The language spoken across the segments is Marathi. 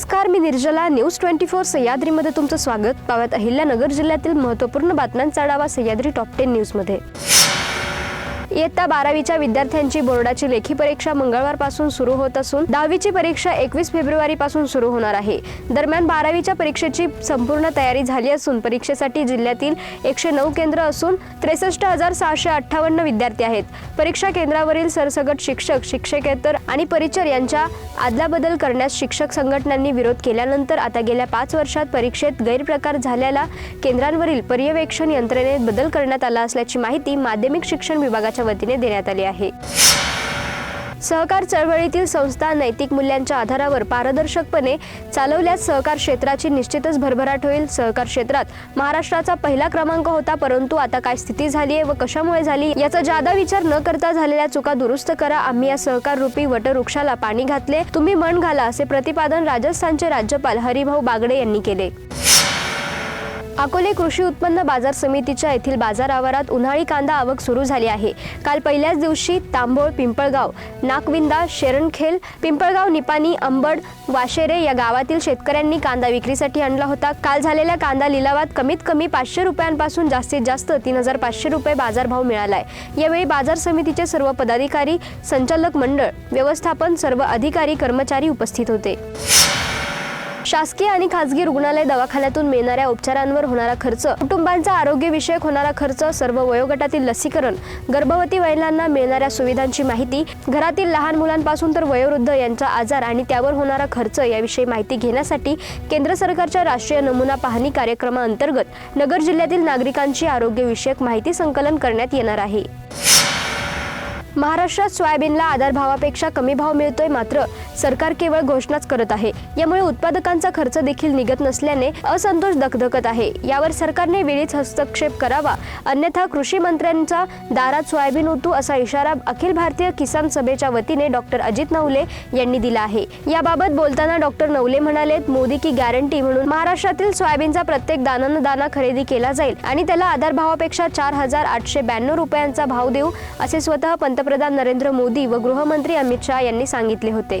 नमस्कार मी निर्जला. न्यूज ट्वेंटी फोर सह्याद्रीमध्ये तुमचं स्वागत. पाहत अहिल्यानगर जिल्ह्यातील महत्त्वपूर्ण बातम्यांचा आढावा सह्याद्री टॉप टेन न्यूजमध्ये. इयत्ता बारावीच्या विद्यार्थ्यांची बोर्डाची लेखी परीक्षा मंगळवारपासून सुरू होत असून दहावीची परीक्षा एकवीस फेब्रुवारीपासून सुरू होणार आहे. दरम्यान बारावीच्या परीक्षेची संपूर्ण तयारी झाली असून परीक्षेसाठी जिल्ह्यातील एकशे नऊ केंद्र असून त्रेसष्ट हजार सहाशे अठ्ठावन्न विद्यार्थी आहेत. परीक्षा केंद्रावरील सरसगट शिक्षक शिक्षकेतर आणि परिचर यांच्या आदलाबदल करण्यास शिक्षक संघटनांनी विरोध केल्यानंतर आता गेल्या पाच वर्षात परीक्षेत गैरप्रकार झालेल्या केंद्रांवरील पर्यवेक्षण यंत्रणेत बदल करण्यात आला असल्याची माहिती माध्यमिक शिक्षण विभागाच्या वतीने देण्यात आली आहे. सहकार चळवळीतील संस्था नैतिक मूल्यांच्या आधारावर पारदर्शकपणे चालवल्यास सहकार क्षेत्राची निश्चितच भरभराट होईल. सहकार क्षेत्रात महाराष्ट्राचा पहिला क्रमांक होता परंतु आता काय स्थिती झाली आहे व कशामुळे झाली याचा जादा विचार न करता झालेल्या चुका दुरुस्त करा. आम्ही या सहकार रूपी वटवृक्षाला पाणी घातले. तुम्ही मन घाला असे प्रतिपादन राजस्थानचे राज्यपाल हरिभाऊ बागडे यांनी केले. अकोले कृषी उत्पन्न बाजार समितीच्या येथील बाजार आवारात उन्हाळी कांदा आवक सुरू झाली आहे. काल पहिल्याच दिवशी तांबोळ पिंपळगाव नाकविंदा शेरणखेल पिंपळगाव निपाणी अंबड वाशेरे या गावातील शेतकऱ्यांनी कांदा विक्रीसाठी आणला होता. काल झालेल्या कांदा लिलावात कमीत कमी पाचशे रुपयांपासून जास्तीत जास्त तीन हजार पाचशे रुपये बाजारभाव मिळाला आहे यावेळी बाजार समितीचे सर्व पदाधिकारी संचालक मंडळ व्यवस्थापन सर्व अधिकारी कर्मचारी उपस्थित होते. शासकीय आणि खासगी रुग्णालय दवाखान्यातून मिळणाऱ्या उपचारांवर होणारा खर्च कुटुंबांचा आरोग्यविषयक होणारा खर्च सर्व वयोगटातील लसीकरण गर्भवती महिलांना मिळणाऱ्या सुविधांची माहिती घरातील लहान मुलांपासून तर वयोवृद्ध यांचा आजार आणि त्यावर होणारा खर्च याविषयी माहिती घेण्यासाठी केंद्र सरकारच्या राष्ट्रीय नमुना पाहणी कार्यक्रमाअंतर्गत नगर जिल्ह्यातील नागरिकांची आरोग्यविषयक माहिती संकलन करण्यात येणार आहे. महाराष्ट्रात सोयाबीनला आधारभावापेक्षा कमी भाव मिळतोय मात्र सरकार केवळ घोषणाच करत आहे. यामुळे उत्पादकांचा खर्च देखील निघत नसल्याने असंतोष दगदगत आहे. यावर सरकारने वेळीच हस्तक्षेप करावा. अन्यथा कृषी मंत्र्यांचा दारात सोयाबीन उतू असा इशारा अखिल भारतीय किसान सभेच्या वतीने डॉक्टर अजित नवले यांनी दिला आहे. याबाबत बोलताना डॉक्टर नवले म्हणाले मोदी की गॅरंटी म्हणून महाराष्ट्रातील सोयाबीनचा प्रत्येक दानानं दाना खरेदी केला जाईल आणि त्याला आधारभावापेक्षा चार हजार आठशे ब्याण्णव रुपयांचा भाव देऊ असे स्वतः पंतप्रधान नरेंद्र मोदी व गृहमंत्री अमित शहा यांनी सांगितले होते.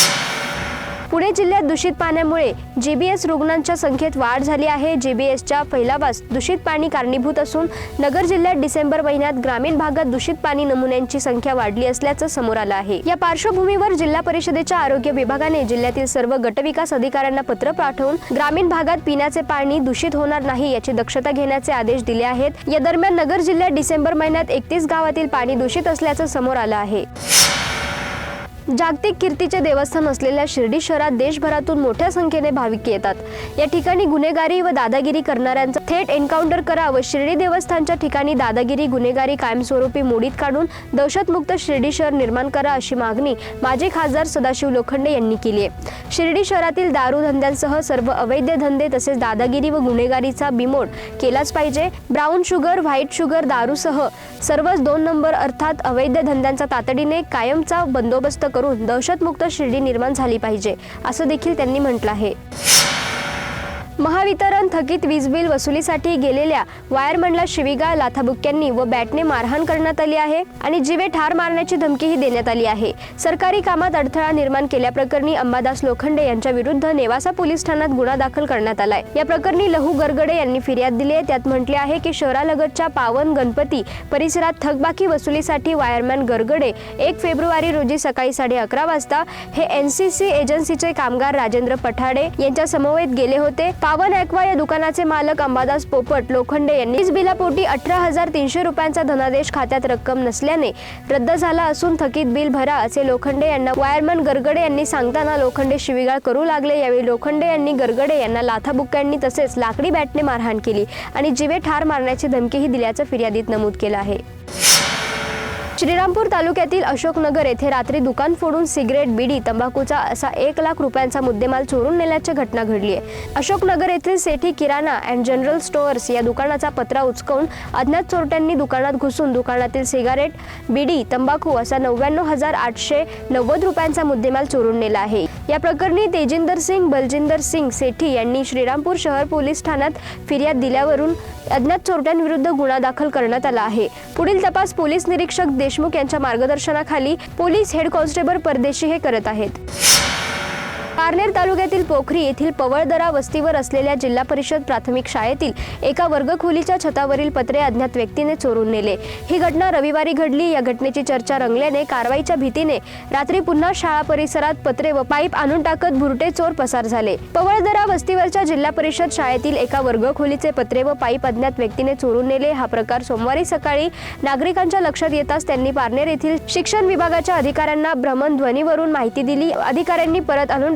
पुणे जिल्ह्यात दूषित पाण्यामुळे जीबीएस रुग्णांच्या संख्येत वाढ झाली आहे. जीबीएसच्या फैलावास दूषित पाणी कारणीभूत असून नगर जिल्ह्यात डिसेंबर महिन्यात ग्रामीण भागात दूषित पाणी नमुन्यांची संख्या वाढली असल्याचं समोर आलं आहे. या पार्श्वभूमीवर जिल्हा परिषदेच्या आरोग्य विभागाने जिल्ह्यातील सर्व गटविकास अधिकाऱ्यांना पत्र पाठवून ग्रामीण भागात पिण्याचे पाणी दूषित होणार नाही याची दक्षता घेण्याचे आदेश दिले आहेत. या दरम्यान नगर जिल्ह्यात डिसेंबर महिन्यात एकतीस गावातील पाणी दूषित असल्याचं समोर आलं आहे. जागतिक कीर्तीचे देवस्थान असलेल्या शिर्डी शहरात देशभरातून मोठ्या संख्येने भाविक येतात. या ठिकाणी गुन्हेगारी व दादागिरी करणाऱ्यांचा थेट एन्काउंटर करा व शिर्डी देवस्थानच्या ठिकाणी दादागिरी गुन्हेगारी कायमस्वरूपी मोडीत काढून दहशतमुक्त शिर्डी शहर निर्माण करा अशी मागणी माजी खासदार सदाशिव लोखंडे यांनी केली आहे. शिर्डी शहरातील दारू धंद्यांसह सर्व अवैध धंदे तसेच दादागिरी व गुन्हेगारीचा बिमोड केलाच पाहिजे. ब्राऊन शुगर व्हाईट शुगर दारूसह सर्वच दोन नंबर अर्थात अवैध धंद्यांचा तातडीने कायमचा बंदोबस्त करून करून दहशतमुक्त शिर्डी निर्माण झाली पाहिजे असं देखील त्यांनी म्हटलं आहे. महावितरण थकीत वीज बिल वसुलीसाठी गेलेल्या वायरमनला शिवीगाळ लाथाबुक्क्यांनी व बॅटने मारहाण करण्यात आली आहे आणि जीवे ठार मारण्याची धमकीही देण्यात आली आहे. सरकारी कामात अडथळा निर्माण केल्याप्रकरणी अंबादास लोखंडे यांच्या विरुद्ध नेवासा पोलीस ठाण्यात गुन्हा दाखल करण्यात आलाय. या प्रकरणी लहू गरगडे यांनी फिर्याद दिली आहे. त्यात म्हटले आहे की शहरालगतच्या पावन गणपती परिसरात थकबाकी वसुलीसाठी वायरमॅन गरगडे एक फेब्रुवारी रोजी सकाळी साडे अकरा वाजता हे एन सी सी एजन्सीचे कामगार राजेंद्र पठाडे यांच्या समवेत गेले होते. पावन ॲक्वा या दुकानाचे मालक अंबादास पोपट लोखंडे यांनी वीज बिलापोटी अठरा हजार तीनशे रुपयांचा धनादेश खात्यात रक्कम नसल्याने रद्द झाला असून थकीत बिल भरा असे लोखंडे यांना वायरमन गरगडे यांनी सांगताना लोखंडे शिवीगाळ करू लागले. यावेळी लोखंडे यांनी गरगडे यांना लाथाबुक्क्यांनी तसेच लाकडी बॅटने मारहाण केली आणि जीवे ठार मारण्याची धमकीही दिल्याचं फिर्यादीत नमूद केलं आहे. श्रीरामपूर तालुक्यातील अशोकनगर येथे रात्री दुकान फोडून सिगरेट बिडी तंबाखूचा असा एक लाख रुपयांचा मुद्देमाल चोरून नेल्याची घटना घडली आहे अशोकनगर येथील सेठी किराणा अँड जनरल स्टोअर्स या दुकानाचा पत्रा उचकवून अज्ञात चोरट्यांनी दुकानात घुसून दुकानातील सिगारेट बिडी तंबाखू असा नव्याण्णव हजार आठशे नव्वद रुपयांचा मुद्देमाल चोरून नेला आहे. या प्रकरणी तेजिंदर सिंग बलजिंदर सिंग सेठी यांनी श्रीरामपूर शहर पोलीस ठाण्यात फिर्याद दिल्यावरून अज्ञात चोरट्यांविरुद्ध गुन्हा दाखल करण्यात आला आहे. पुढील तपास पोलीस निरीक्षक देशमुख यांच्या मार्गदर्शनाखाली पोलीस हेड कॉन्स्टेबल परदेशी हे करत आहेत. पारनेर तालुक्यातील पोखरी येथील पवळदरा वस्तीवर असलेल्या जिल्हा परिषद प्राथमिक शाळेतील एका वर्गखोलीच्या छतावरील पत्रे अज्ञात व्यक्तीने चोरून नेले. ही घटना रविवारी घडली. या घटनेची चर्चा रंगल्याने कारवाईच्या भीतीने रात्री पुन्हा शाळा परिसरात पत्रे व पाईप आणून टाकत भुरटे चोर पसार झाले. पवळदरा वस्तीवरच्या जिल्हा परिषद शाळेतील एका वर्गखोलीचे पत्रे व पाईप अज्ञात व्यक्तीने चोरून नेले. हा प्रकार सोमवारी सकाळी नागरिकांच्या लक्षात येताच त्यांनी पारनेर येथील शिक्षण विभागाच्या अधिकाऱ्यांना भ्रमणध्वनीवरून माहिती दिली. अधिकाऱ्यांनी परत आणून